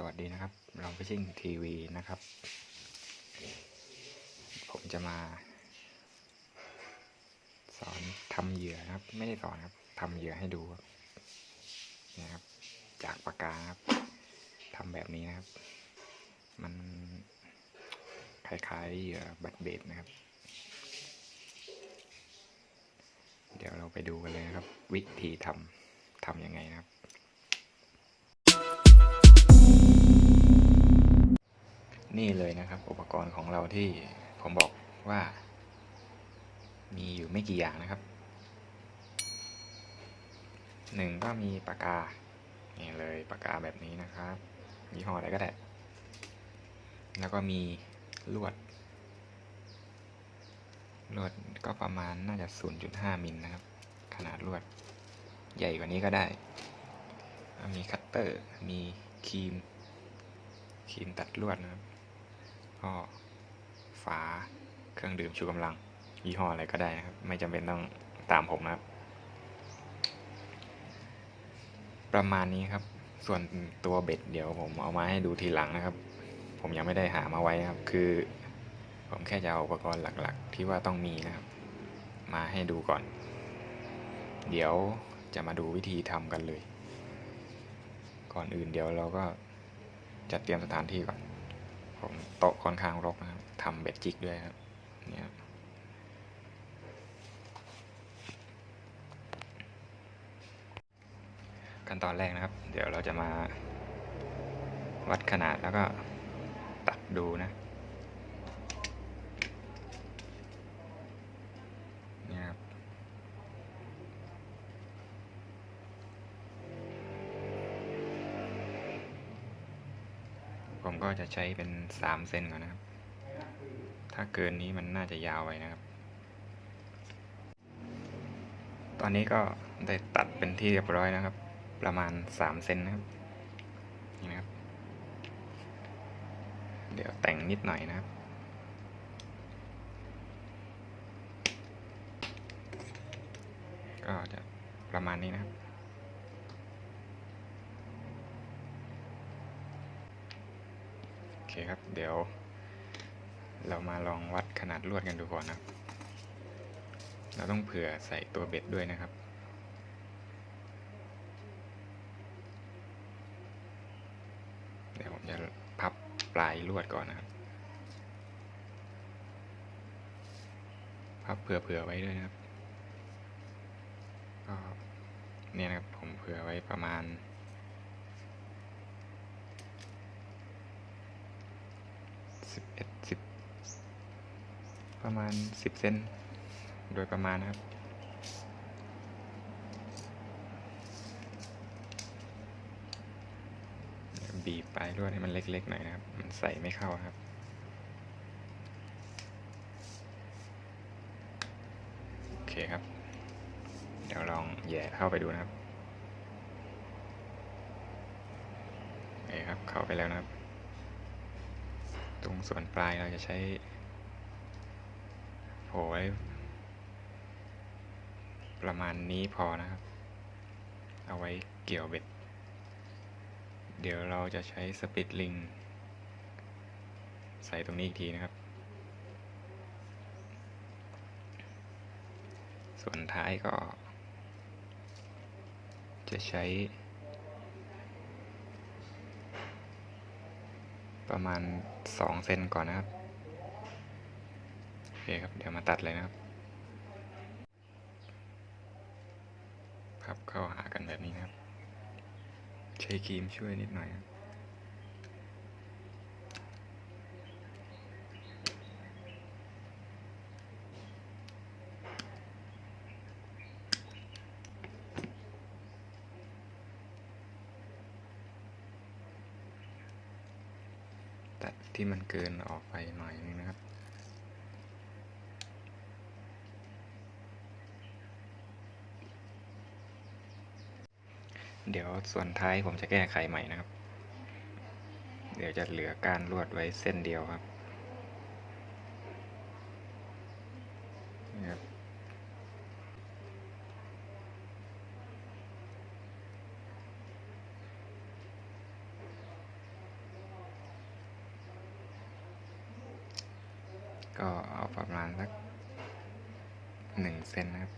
สวัสดีนะครับ เราไปชิ่งทีวีนะครับ ผมจะมา สอนทำเหยื่อนะครับ ไม่ได้สอนครับทำเหยื่อให้ดูครับนะครับ จากปากกาครับทำแบบนี้นะครับ มันคล้ายๆเหยื่อบัตเบดนะครับ เดี๋ยวเราไปดูกันเลยครับ วิธีทำทำยังไงนะครับ นี่เลยนะครับอุปกรณ์ของเราที่ผมบอกว่า มีอยู่ไม่กี่อย่างนะครับหนึ่งก็มีปากกา นี่เลยปากกาแบบนี้นะครับยี่ห้ออะไรก็ได้ แล้วก็มีลวด ลวดก็ประมาณน่าจะ 0.5 มิลนะครับ ขนาดลวด ใหญ่กว่านี้ก็ได้ มีคัตเตอร์ มีครีม ครีมตัดลวดนะครับ ก็ฝาเครื่องดื่มชูกำลัง ยี่ห้ออะไรก็ได้นะครับ ไม่จำเป็นต้องตามผมนะครับ ประมาณนี้ครับ ส่วนตัวเบ็ดเดี๋ยวผมเอามาให้ดูทีหลังนะครับ ผมยังไม่ได้หามาไว้ครับ คือ ผมแค่จะเอาอุปกรณ์หลักๆ ที่ว่าต้องมีนะครับ มาให้ดูก่อน เดี๋ยวจะมาดูวิธีทำกันเลย ก่อนอื่นเดี๋ยวเราก็จัดเตรียมสถานที่ก่อน ผมโต๊ะค่อนข้างรกนะครับทำเบ็ดจิกด้วยครับเนี่ยขั้นตอนแรกนะครับ เดี๋ยวเราจะมาวัดขนาดแล้วก็ตัดดูนะ เนี่ยครับ ผมก็จะใช้เป็นสามเซนก่อนนะครับ ถ้าเกินนี้มันน่าจะยาวไปนะครับ ตอนนี้ก็ได้ตัดเป็นที่เรียบร้อยนะครับ ประมาณสามเซนนะครับ นี่นะครับ เดี๋ยวแต่งนิดหน่อยนะครับก็จะประมาณนี้นะครับ โอเคครับ เดี๋ยว เรามาลองวัดขนาดลวดกันดูก่อนนะครับ เราต้องเผื่อใส่ตัวเบ็ดด้วยนะครับเดี๋ยวผมจะพับปลายลวดก่อนนะครับ พับเผื่อๆไว้ด้วยนะครับก็เนี่ยนะครับผมเผื่อไว้ประมาณ สิบเอ็ดสิบประมาณสิบเซนโดยประมาณนะครับบีบปลายลวดให้มันเล็กๆหน่อยนะครับ มันใส่ไม่เข้าครับโอเคครับ เดี๋ยวลองแย่เข้าไปดูนะครับโอเคครับเข้าไปแล้วนะครับ ตรงส่วนปลายเราจะใช้โผล่ไว้ประมาณนี้พอนะครับ เอาไว้เกี่ยวเบ็ด เดี๋ยวเราจะใช้สปิดลิง ใส่ตรงนี้อีกทีนะครับ ส่วนท้ายก็ จะใช้ ประมาณสองเซนก่อนนะครับโอเคครับเดี๋ยวมาตัดเลยนะครับพับเข้าหากันแบบนี้นะครับ ใช้ครีมช่วยนิดหน่อยครับ ตัดที่มันเกินออกไปหน่อยนึงนะครับ เดี๋ยวส่วนท้ายผมจะแก้ไขใหม่นะครับ เดี๋ยวจะเหลือการลวดไว้เส้นเดียวครับ ก็เอาประมาณสักหนึ่งเซนนะครับ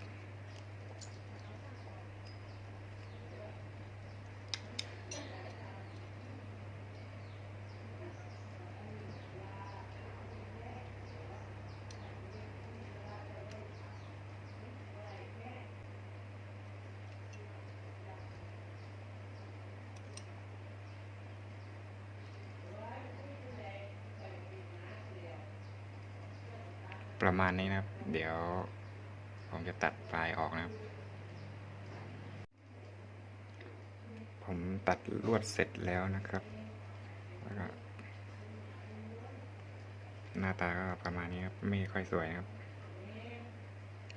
ประมาณนี้นะครับ เดี๋ยวผมจะตัดปลายออกนะครับ ผมตัดลวดเสร็จแล้วนะครับแล้วก็หน้าตาก็ประมาณนี้ครับ ไม่ค่อยสวยนะครับ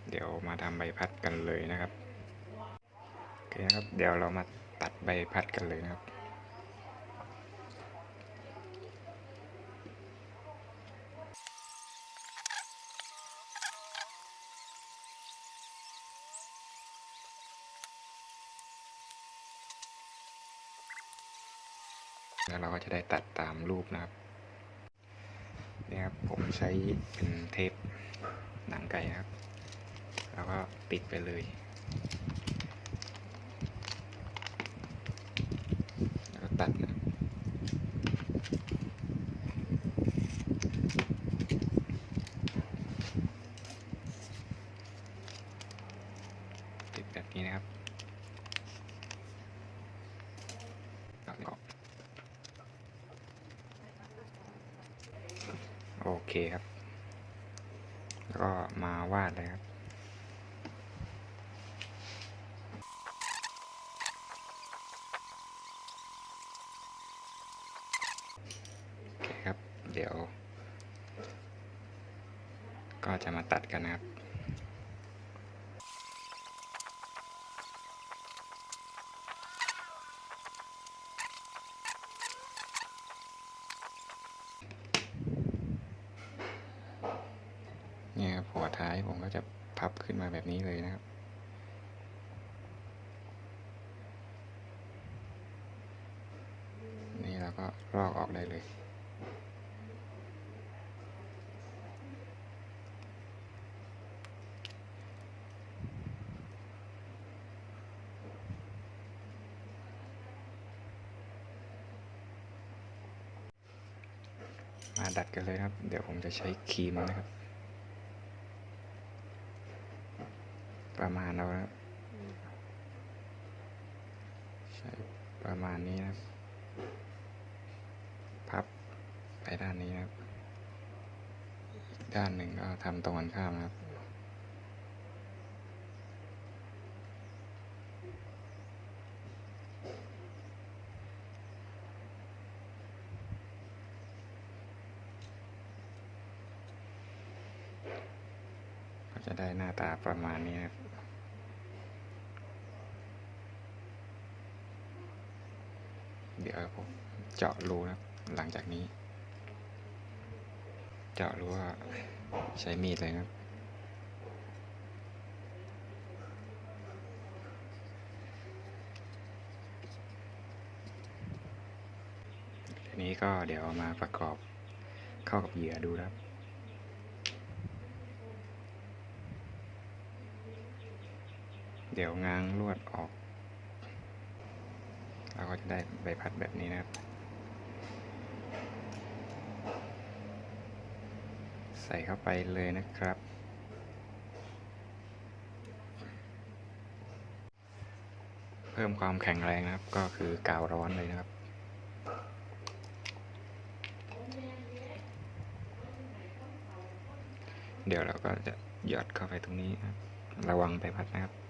เดี๋ยวมาทำใบพัดกันเลยนะครับ โอเคนะครับ เดี๋ยวเรามาตัดใบพัดกันเลยนะครับ แล้วเราก็ จะได้ตัดตามรูปนะครับนี่ครับผมใช้เป็นเทปหนังไก่นะครับ แล้วก็ติดไปเลยแล้วตัดนะครับติดแบบนี้นะครับเอาออก โอ เคครับ แล้วก็มาวาดเลยครับโอเคครับ เดี๋ยว ก็จะมาตัดกันนะครับ เนี่ยครับหัวท้ายผม ก็จะพับขึ้นมาแบบนี้เลยนะครับ นี่เราก็ลอกออกได้เลยมาดัดกันเลยครับ เดี๋ยวผมจะใช้ครีมนะครับ ประมาณเรานะครับใช้ประมาณนี้นะครับ พับไปด้านนี้นะครับ อีกด้านหนึ่งก็ทำตรงกันข้ามครับก็จะได้หน้าตาประมาณนี้ครับ เดี๋ยวผมเจาะรูนะหลังจากนี้ เจาะรูว่าใช้มีดเลยนะครับทีนี้ก็เดี๋ยวมาประกอบเข้ากับเหยื่อดูนะครับเดี๋ยวง้างลวดออก เราก็จะได้ใบพัดแบบนี้นะครับ ใส่เข้าไปเลยนะครับ เพิ่มความแข็งแรงนะครับ ก็คือกาวร้อนเลยนะครับเดี๋ยวเราก็จะหยอดเข้าไปตรงนี้นะครับระวังใบพัดนะครับ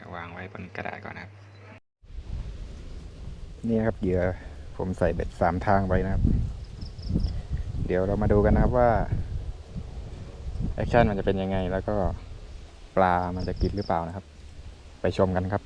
ดี๋ยววางไว้บนกระดาษก่อนนะครับ นี่ครับเหยื่อผมใส่เบ็ดสามทางไว้นะครับ เดี๋ยวเรามาดูกันนะครับว่าแอคชั่นมันจะเป็นยังไงแล้วก็ปลามันจะกินหรือเปล่านะครับ ไปชมกันครับ